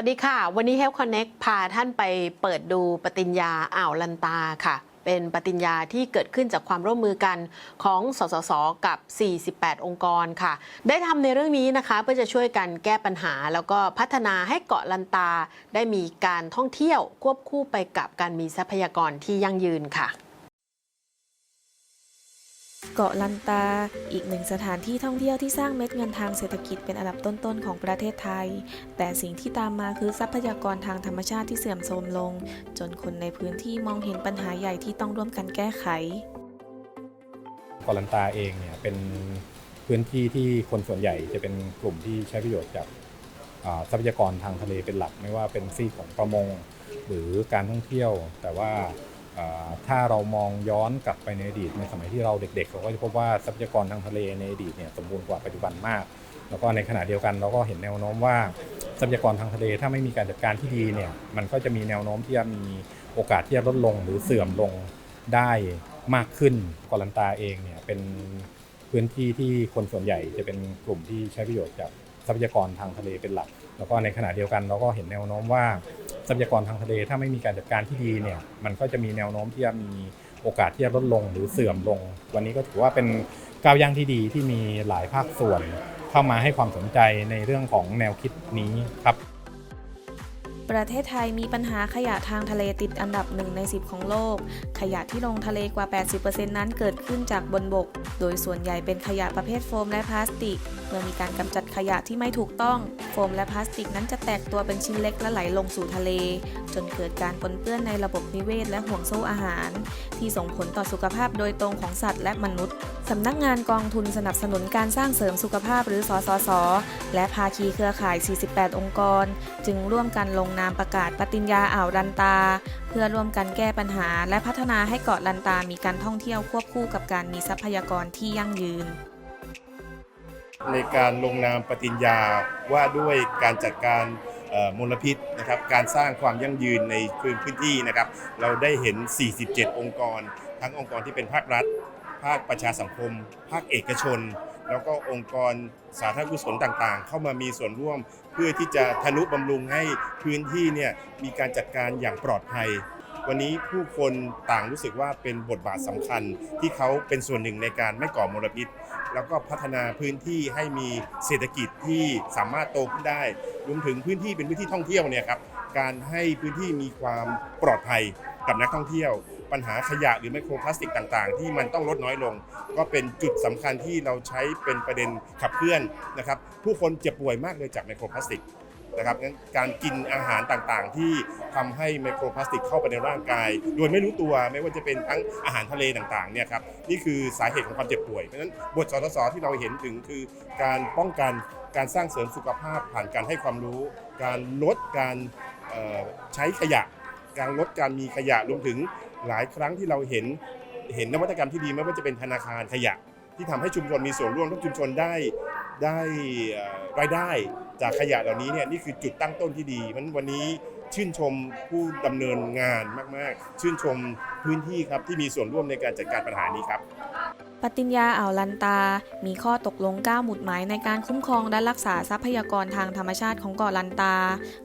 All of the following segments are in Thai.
สวัสดีค่ะ วันนี้ Health Connect พาท่านไปเปิดดูปฏิญญาอ่าวลันตาค่ะ เป็นปฏิญญาที่เกิดขึ้นจากความร่วมมือกันของสสสกับ 48 องค์กรค่ะ ได้ทำในเรื่องนี้นะคะ เพื่อจะช่วยกันแก้ปัญหา แล้วก็พัฒนาให้เกาะลันตา ได้มีการท่องเที่ยวควบคู่ไปกับการมีทรัพยากรที่ยั่งยืนค่ะ เกาะลันตา อีกหนึ่งสถานที่ท่องเที่ยวที่สร้างเม็ดเงินทางเศรษฐกิจเป็นอันดับต้นๆของประเทศไทย แต่สิ่งที่ตามมาคือทรัพยากรทางธรรมชาติที่เสื่อมโทรมลง จนคนในพื้นที่มองเห็นปัญหาใหญ่ที่ต้องร่วมกันแก้ไขเกาะลันตาเองเนี่ยเป็นพื้นที่ที่คนส่วนใหญ่จะเป็นกลุ่มที่ใช้ประโยชน์จากทรัพยากรทางทะเลเป็นหลัก ไม่ว่าเป็นซีของประมงหรือการท่องเที่ยว แต่ว่า ถ้าเรามองย้อนกลับไปในอดีตในสมัยที่เราเด็กๆ เราก็จะพบว่าทรัพยากรทางทะเลในอดีตเนี่ยสมบูรณ์กว่าปัจจุบันมาก แล้วก็ในขณะเดียวกันเราก็เห็นแนวโน้มว่าทรัพยากรทางทะเลถ้าไม่มีการจัดการที่ดีเนี่ยมันก็จะมีแนวโน้มที่จะมีโอกาสที่จะลดลงหรือเสื่อมลงได้มากขึ้นกาะลันตาเองเนี่ยเป็นพื้นที่ที่คนส่วนใหญ่จะเป็นกลุ่มที่ใช้ประโยชน์จากทรัพยากรทางทะเลเป็นหลัก แล้วก็ในขณะเดียวกันเราก็เห็นแนวโน้มว่าทรัพยากรทางทะเลถ้าไม่มีการจัดการที่ดีเนี่ยมันก็จะมีแนวโน้มที่จะมีโอกาสที่จะลดลงหรือเสื่อมลง วันนี้ก็ถือว่าเป็นก้าวย่างที่ดีที่มีหลายภาคส่วน เข้ามาให้ความสนใจในเรื่องของแนวคิดนี้ครับ ประเทศไทยมีปัญหาขยะทางทะเลติดอันดับหนึ่งใน 10 ของโลก ขยะที่ลงทะเลกว่า 80%นั้นเกิดขึ้นจากบนบก โดยส่วนใหญ่เป็นขยะประเภทโฟมและพลาสติก เมื่อมีการกำจัดขยะที่ไม่ถูกต้อง โฟมและพลาสติกนั้นจะแตกตัวเป็นชิ้นเล็กและไหลลงสู่ทะเล จนเกิดการปนเปื้อนในระบบนิเวศและห่วงโซ่อาหาร ที่ส่งผลต่อสุขภาพโดยตรงของสัตว์และมนุษย์สำนักงานกองทุนสนับสนุนการสร้างเสริมสุขภาพหรือสสส และภาคีเครือข่าย 48 องค์กร จึงร่วมกันลงนามประกาศปฏิญญาอ่าวลันตา เพื่อร่วมกันแก้ปัญหา และพัฒนาให้เกาะลันตามีการท่องเที่ยวควบคู่กับการมีทรัพยากรที่ยั่งยืน ในการลงนามปฏิญญาว่าด้วยการจัดการมลพิษนะครับการสร้างความยั่งยืนในพื้นพื้นที่นะครับ เราได้เห็น 47 องค์กร ทั้งองค์กรที่เป็นภาครัฐ ภาคประชาสังคม ภาคเอกชน แล้วก็องค์กรสาธารณกุศลต่างๆ เข้ามามีส่วนร่วม เพื่อที่จะทนุบำรุงให้พื้นที่เนี่ยมีการจัดการอย่างปลอดภัยวันนี้ผู้คนต่างรู้สึกว่าเป็นบทบาทสำคัญที่เขาเป็นส่วนหนึ่งในการไม่ก่อมลพิษ แล้วก็พัฒนาพื้นที่ให้มีเศรษฐกิจที่สามารถโตขึ้นได้ รวมถึงพื้นที่เป็นพื้นที่ท่องเที่ยวเนี่ยครับการให้พื้นที่มีความปลอดภัยกับนักท่องเที่ยว ปัญหาขยะหรือไมโครพลาสติกต่างๆ ที่มันต้องลดน้อยลง ก็เป็นจุดสำคัญที่เราใช้เป็นประเด็นขับเคลื่อนนะครับผู้คนเจ็บป่วยมากเลยจากไมโครพลาสติกนะครับงั้นการกินอาหารต่างๆ ที่ ทำให้ไมโครพลาสติกเข้าไปในร่างกาย โดยไม่รู้ตัวไม่ว่าจะเป็นทั้งอาหารทะเลต่างๆเนี่ยครับนี่คือสาเหตุของความเจ็บป่วยเพราะฉะนั้นบทสทศที่เราเห็นถึงคือการป้องกันการสร้างเสริมสุขภาพผ่านการให้ความรู้ การลดการใช้ขยะ การลดการมีขยะรวมถึงหลายครั้งที่เราเห็นเห็นนวัตกรรมที่ดีไม่ว่าจะเป็นธนาคารขยะ ที่ทำให้ชุมชนมีส่วนร่วมทุกชุมชนได้ได้รายได้จากขยะเหล่านี้เนี่ยนี่คือจุดตั้งต้นที่ดีมันวันนี้ ชื่นชมผู้ดำเนินงานมาก ๆ ชื่นชมพื้นที่ครับที่มีส่วนร่วมในการจัดการปัญหานี้ครับ ปฏิญญาอ่าวลันตา มีข้อตกลง 9 หมุดหมายในการคุ้มครองและรักษาทรัพยากรทางธรรมชาติของเกาะลันตา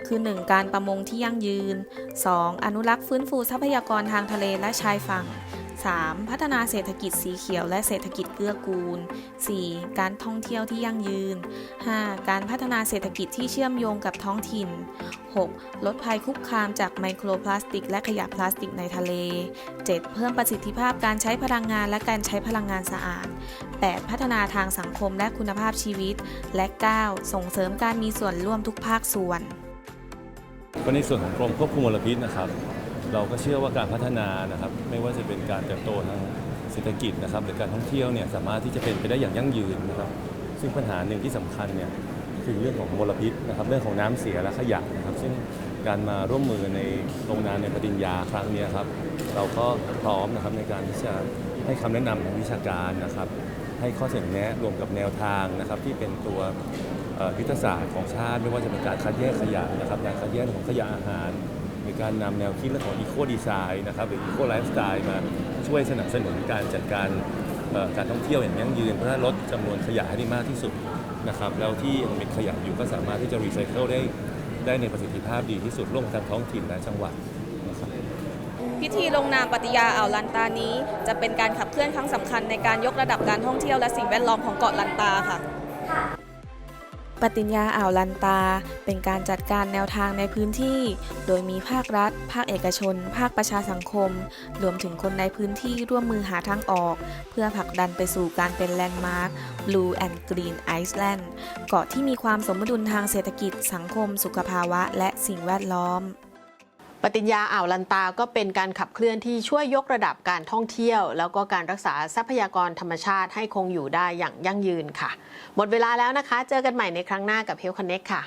คือ 1. การประมงที่ยั่งยืน 2. อนุรักษ์ฟื้นฟูทรัพยากรทางทะเลและชายฝั่ง 3. พัฒนาเศรษฐกิจสีเขียวและเศรษฐกิจเกื้อกูล 4. การท่องเที่ยวที่ยั่งยืน 5. การพัฒนาเศรษฐกิจที่เชื่อมโยงกับท้องถิ่น 6. ลดภัยคุกคามจากไมโครพลาสติก และขยะพลาสติกในทะเล 7. เพิ่มประสิทธิภาพการใช้พลังงานและการใช้พลังงานสะอาด 8. พัฒนาทางสังคมและคุณภาพชีวิต และ 9. ส่งเสริมการมีส่วนร่วมทุกภาคส่วนก็ในส่วนของกรมควบคุมมลพิษนะครับ เราก็เชื่อว่าการพัฒนานะครับ ไม่ว่าจะเป็นการเติบโตทางเศรษฐกิจนะครับ หรือการท่องเที่ยวเนี่ยสามารถที่จะเป็นไปได้อย่างยั่งยืนนะครับ ซึ่งปัญหาหนึ่งที่สำคัญเนี่ยคือเรื่องของมลพิษนะครับเรื่องของน้ำเสียและขยะนะครับ ซึ่งการมาร่วมมือในลงนามในปฏิญญาครั้งนี้ครับ เราก็พร้อมนะครับในการที่จะให้คำแนะนำทางวิชาการนะครับ ให้ข้อเสนอแนะรวมกับแนวทางนะครับ ที่เป็นตัวยุทธศาสตร์ของชาติ ไม่ว่าจะเป็นการคัดแยกขยะนะครับการคัดแยกของขยะอาหาร ในการนำแนวคิดเรื่องของอีโคดีไซน์นะครับหรืออีโคไลฟ์สไตล์มาช่วยสนับสนุนการจัดการการท่องเที่ยวอย่างยั่งยืนเพื่อลดจำนวนขยะให้ได้มากที่สุดนะครับแล้วที่ยังเป็นขยะอยู่ก็สามารถที่จะรีไซเคิลได้ได้ในประสิทธิภาพดีที่สุดร่วมกันท้องถิ่นและจังหวัดพิธีลงนามปฏิญาอ่าวลันตานี้ จะเป็นการขับเคลื่อนครั้งสำคัญในการยกระดับการท่องเที่ยวและสิ่งแวดล้อมของเกาะลันตาค่ะ ปฏิญญาอ่าวลันตา เป็นการจัดการแนวทางในพื้นที่ โดยมีภาครัฐ ภาคเอกชน ภาคประชาสังคม รวมถึงคนในพื้นที่ร่วมมือหาทางออก เพื่อผลักดันไปสู่การเป็นแลนด์มาร์ค Blue and Green Iceland เกาะที่มีความสมดุลทางเศรษฐกิจ สังคม สุขภาวะ และสิ่งแวดล้อม ปฏิญญาอ่าวลันตาก็เป็นการขับเคลื่อนที่ช่วยยกระดับการท่องเที่ยว แล้วก็การรักษาทรัพยากรธรรมชาติให้คงอยู่ได้อย่างยั่งยืนค่ะ หมดเวลาแล้วนะคะ เจอกันใหม่ในครั้งหน้ากับ Health Connect ค่ะ